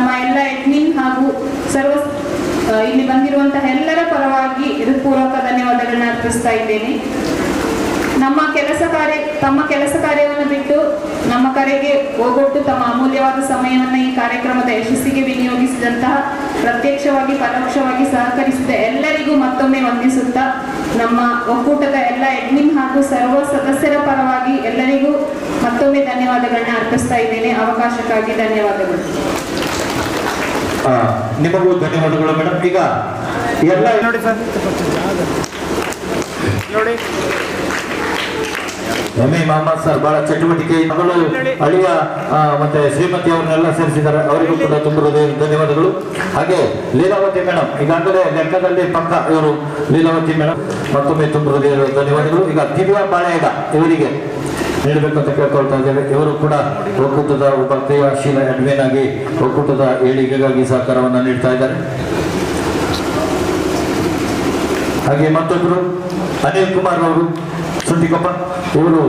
ನಮ್ಮ ಎಲ್ಲ ಎಡ್ಮಿನ್ ಹಾಗೂ ಸರ್ವ ಇಲ್ಲಿ ಬಂದಿರುವಂತಹ ಎಲ್ಲರ ಪರವಾಗಿ ಹೃತ್ಪೂರ್ವಕ ಧನ್ಯವಾದಗಳನ್ನ ಅರ್ಪಿಸ್ತಾ ಇದ್ದೇನೆ. ನಮ್ಮ ಕೆಲಸ ಕಾರ್ಯ, ತಮ್ಮ ಕೆಲಸ ಕಾರ್ಯವನ್ನು ಬಿಟ್ಟು ನಮ್ಮ ಕರೆಗೆ ಹೋಗೊಟ್ಟು ತಮ್ಮ ಅಮೂಲ್ಯವಾದ ಸಮಯವನ್ನು ಈ ಕಾರ್ಯಕ್ರಮದ ಯಶಸ್ಸಿಗೆ ವಿನಿಯೋಗಿಸಿದಂತಹ ಪ್ರತ್ಯಕ್ಷವಾಗಿ, ಪರೋಕ್ಷವಾಗಿ ಸಹಕರಿಸಿದ ಎಲ್ಲರಿಗೂ ಮತ್ತೊಮ್ಮೆ ವಂದಿಸುತ್ತಾ ನಮ್ಮ ಒಕ್ಕೂಟದ ಎಲ್ಲ ಎಡ್ಮಿನ್ ಹಾಗೂ ಸರ್ವ ಸದಸ್ಯರ ಪರವಾಗಿ ಎಲ್ಲರಿಗೂ ಮತ್ತೊಮ್ಮೆ ಧನ್ಯವಾದಗಳನ್ನ ಅರ್ಪಿಸ್ತಾ ಇದ್ದೇನೆ. ಅವಕಾಶಕ್ಕಾಗಿ ಧನ್ಯವಾದಗಳು. ನಿಮಗೂ ಧನ್ಯವಾದಗಳು ಮೇಡಮ್. ಈಗ ಎಲ್ಲ ನೋಡಿ ಸರ್. ನೋಡಿ. ಎಂ ಎ ಮೊಹಮ್ಮದ್ ಸರ್ ಬಹಳ ಚಟುವಟಿಕೆ. ಮಗಳು ಅಳಿಯ ಮತ್ತೆ ಶ್ರೀಮತಿ ಅವ್ರನ್ನೆಲ್ಲ ಸೇರಿಸಿದ್ದಾರೆ. ಅವರಿಗೂ ಕೂಡ ತುಂಬ ಧನ್ಯವಾದಗಳು. ಹಾಗೆ ಲೀಲಾವತಿ ಮೇಡಮ್ ಈಗಾಗಲೇ ಲೆಕ್ಕದಲ್ಲಿ ಪಕ್ಕ ಇವರು ಲೀಲಾವತಿ ಮೇಡಮ್. ಮತ್ತೊಮ್ಮೆ ತುಂಬ ಧನ್ಯವಾದಗಳು. ಈಗ ದಿವ್ಯಾ ಬಾಳೆಗ ಇವರಿಗೆ. ನೀಡಬೇಕಂತ ಕೇಳ್ಕೊಳ್ತಾ ಇದ್ದೇವೆ. ಇವರು ಕೂಡ ಒಕ್ಕೂಟದ ಒಬ್ಬ ಕ್ರಿಯಾಶೀಲ ಅಡ್ಮಿನ್ ಆಗಿ ಒಕ್ಕೂಟದ ಏಳಿಗೆಗಾಗಿ ಸಹಕಾರವನ್ನು ನೀಡ್ತಾ ಇದ್ದಾರೆ. ಹಾಗೆ ಮತ್ತೊಬ್ಬರು ಅನಿಲ್ ಕುಮಾರ್ ಅವರು ಸುದ್ದಿಗೊಪ್ಪ ಇವರು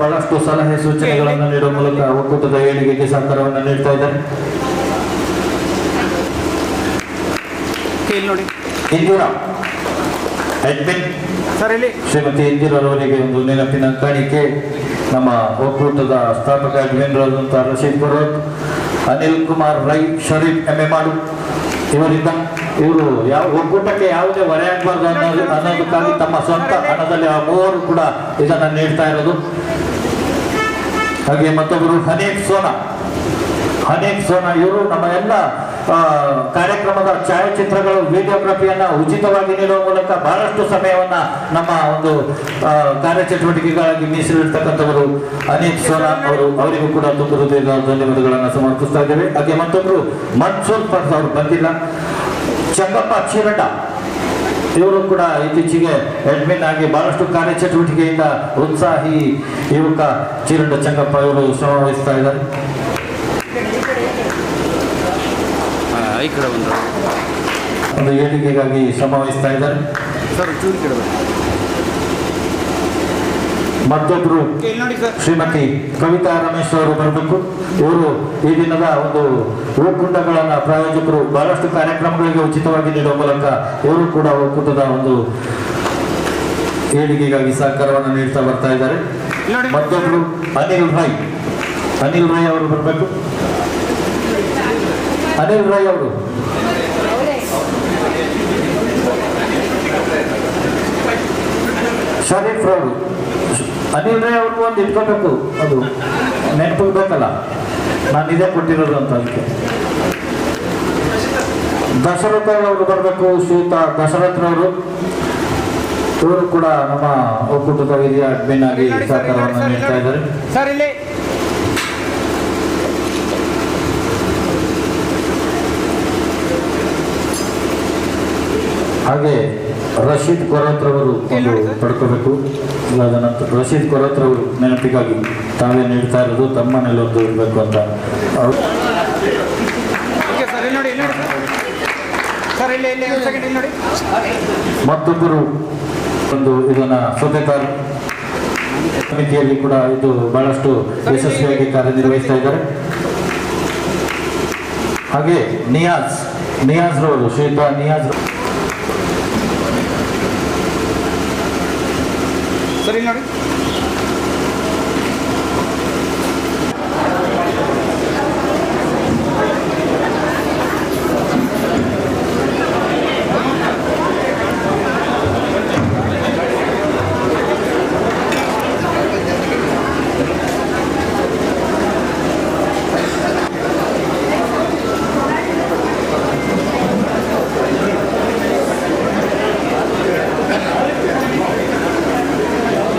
ಬಹಳಷ್ಟು ಸಲಹೆ ಸೂಚನೆಗಳನ್ನು ನೀಡುವ ಮೂಲಕ ಒಕ್ಕೂಟದ ಏಳಿಗೆಗೆ ಸಹಕಾರವನ್ನು ನೀಡ್ತಾ ಇದ್ದಾರೆ. ಇಂದೂರ. ಶ್ರೀಮತಿ ಇಂದಿರವರಿಗೆ ಒಂದು ನೆನಪಿನ ಕಾಣಿಕೆ. ನಮ್ಮ ಒಕ್ಕೂಟದ ಸ್ಥಾಪಕ ಅಡ್ಮಿನ್ರಾದಂಥ ರಶೀದ್ ಫರೋತ್ ಅನಿಲ್ ಕುಮಾರ್ ರೈ ಶರೀಫ್ ಎಂ ಎ ಮಾಡು. ಇವರಿಂದ ಇವರು ಯಾವ ಒಕ್ಕೂಟಕ್ಕೆ ಯಾವುದೇ ಹೊರೆ ಆಗಬಾರ್ದು ಅನ್ನೋದು ಅನ್ನೋದಕ್ಕಾಗಿ ತಮ್ಮ ಸ್ವಂತ ಹಣದಲ್ಲಿ ಆ ಮೂವರು ಕೂಡ ಇದನ್ನು ನೀಡ್ತಾ ಇರೋದು. ಹಾಗೆ ಮತ್ತೊಬ್ಬರು ಹನೀಫ್ ಸೋನಾ. ಹನೀಫ್ ಸೋನಾ ಇವರು ನಮ್ಮ ಎಲ್ಲ ಕಾರ್ಯಕ್ರಮದ ಛಾಯಾಚಿತ್ರಗಳು, ವಿಡಿಯೋಗ್ರಫಿಯನ್ನ ಉಚಿತವಾಗಿ ನೀಡುವ ಮೂಲಕ ಬಹಳಷ್ಟು ಸಮಯವನ್ನ ನಮ್ಮ ಒಂದು ಕಾರ್ಯ ಕಾರ್ಯಚಟುವಟಿಕೆಗಳಾಗಿ ಮೀಸಲಿಡ್ತಕ್ಕಂಥವರು ಅನೀತ್ ಸೋನಾ ಅವರು, ಅವರಿಗೂ ಕೂಡ ತುಂಬ ಹೃದಯದ ಧನ್ಯವಾದಗಳನ್ನು ಸಮರ್ಪಿಸ್ತಾ ಇದ್ದೇವೆ. ಹಾಗೆ ಮತ್ತೊಬ್ರು, ಮನ್ಸೂರ್ ಪರ್ಸ್ ಅವರು ಬಂದಿಲ್ಲ. ಚಂಗಪ್ಪ ಚೀರಡ್ಡ ಇವರು ಕೂಡ ಇತ್ತೀಚೆಗೆ ಅಡ್ಮಿನ್ ಆಗಿ ಬಹಳಷ್ಟು ಕಾರ್ಯಚಟುವಟಿಕೆಯಿಂದ ಉತ್ಸಾಹಿ ಯುವಕ ಚೀರಂಡ ಚಂಗಪ್ಪ ಇವರು ಶ್ರಮ ವಹಿಸ್ತಾ ಇದ್ದಾರೆ. ಈ ಕಡೆ ಬಂದರು ಒಂದು ಏಳಿಗೆಗಾಗಿ ಶ್ರಮ ವಹಿಸ್ತಾ ಇದ್ದಾರೆ. ಸರ್ ಚೂರು ಕಡೆ ಸರ್. ಶ್ರೀಮತಿ ಕವಿತಾ ರಮೇಶ್ ಅವರು ಬರಬೇಕು. ಇವರು ಈ ದಿನದ ಒಂದು ಒಕ್ಕೂಟಗಳನ್ನ ಪ್ರಾಯೋಜಕರು ಬಹಳಷ್ಟು ಕಾರ್ಯಕ್ರಮಗಳಿಗೆ ಉಚಿತವಾಗಿ ನೀಡುವ ಮೂಲಕ ಇವರು ಕೂಡ ಒಕ್ಕೂಟದ ಒಂದು ಏಳಿಗೆಗಾಗಿ ಸಹಕಾರವನ್ನು ನೀಡ್ತಾ ಬರ್ತಾ ಇದ್ದಾರೆ. ಮತ್ತೊಬ್ರು ಅನಿಲ್ ರೈ. ಅನಿಲ್ ರೈ ಅವರು ಬರಬೇಕು. ಅನಿಲ್ ರೈ ಅವರು. ಶರೀಫ್ ಅವರು ಅನಿಲ್ ರೈ ಅವ್ರಿಗೂ ಒಂದು ಇಟ್ಕೋಬೇಕು. ಅದು ನೆನಪಿಗೆ ಬೇಕಲ್ಲ. ನಾನು ಇದೇ ಕೊಟ್ಟಿರೋದು ಅಂತ ಅದಕ್ಕೆ. ದಶರಥ ಅವರು ಬರಬೇಕು ಶ್ರೀಯುತ ದಶರಥರವರು ಇವರು ಕೂಡ ನಮ್ಮ ಒಕ್ಕೂಟದ ಹಿರಿಯ ಅಡ್ಮಿನ್ ಆಗಿ ಸಹಕಾರವನ್ನು ನೀಡ್ತಾ ಇದ್ದಾರೆ ಇಲ್ಲಿ ನೋಡಿ. ಸರ್ ಇಲ್ಲಿ ಹಾಗೆ ರಶೀದ್ ಕೊರತ್ರವರು ಒಂದು ಪಡ್ಕೋಬೇಕು. ಇದಾದ ನಂತರ ರಶೀದ್ ಕೊರತ್ರವರು ನೆನಪಿಗಾಗಿ ತಾವೇ ನೀಡ್ತಾ ಇರೋದು ತಮ್ಮ ನೆಲೊಂದು ಇರಬೇಕು ಅಂತ. ಮತ್ತೊಬ್ಬರು ಒಂದು ಇದನ್ನ ಸೊತೆದಾರ್ ಸಮಿತಿಯಲ್ಲಿ ಕೂಡ ಇದು ಬಹಳಷ್ಟು ಯಶಸ್ವಿಯಾಗಿ ಕಾರ್ಯನಿರ್ವಹಿಸ್ತಾ ಇದ್ದಾರೆ. ಹಾಗೆ ನಿಯಾಜ್ ನಿಯಾಜ್ ರವರು ಶ್ರೀತಾ ನಿಯಾಜ್ ಸರಿ ನೋಡಿ